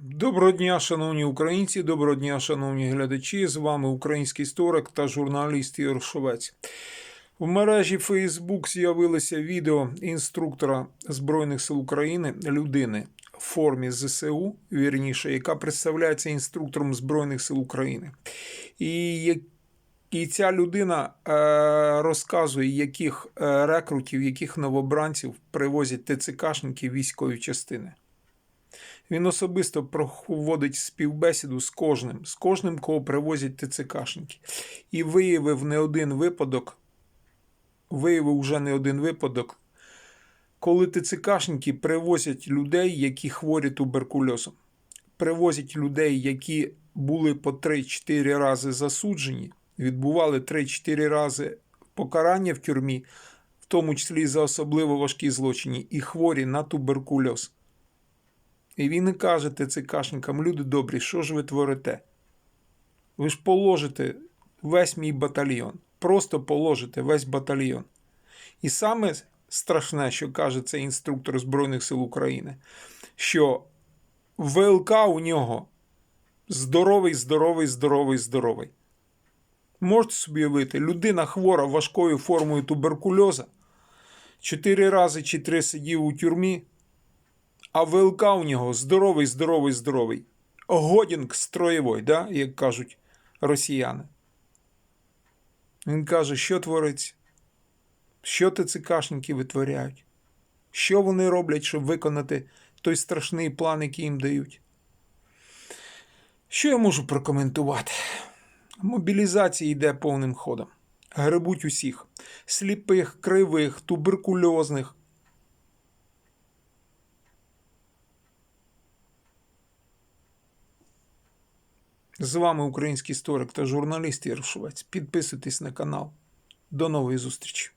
Доброго дня, шановні українці, доброго дня, шановні глядачі. З вами український історик та журналіст Ігор Шовець. В мережі Facebook з'явилося відео інструктора Збройних сил України, людини в формі ЗСУ, вірніше, яка представляється інструктором Збройних сил України. І, і ця людина е, розказує, яких е, рекрутів, яких новобранців привозять ТЦКшники військові частини. Він особисто проводить співбесіду з кожним, з кожним, кого привозять ТЦКшники. І виявив не один випадок, виявив вже не один випадок, коли ТЦКшники привозять людей, які хворі туберкульозом. Привозять людей, які були по 3-4 рази засуджені, відбували 3-4 рази покарання в тюрмі, в тому числі за особливо важкі злочини, і хворі на туберкульоз. І він і каже ТЦКшникам, люди добрі, що ж ви творите? Ви ж положите весь мій батальйон. Просто положите весь батальйон. І саме страшне, що каже цей інструктор Збройних сил України, що ВЛК у нього здоровий, здоровий, здоровий, здоровий. Можете собі уявити, людина хвора важкою формою туберкульоза, чотири рази чи три сидів у тюрмі, а ВЛК у нього здоровий, здоровий, здоровий. Годінг строєвой, да? як кажуть росіяни. Він каже, що твориться? Що ТЦКшники витворяють? Що вони роблять, щоб виконати той страшний план, який їм дають? Що я можу прокоментувати? Мобілізація йде повним ходом. Гребуть усіх: сліпих, кривих, туберкульозних. З вами український історик та журналіст Ігор Підписуйтесь на канал. До нової зустрічі!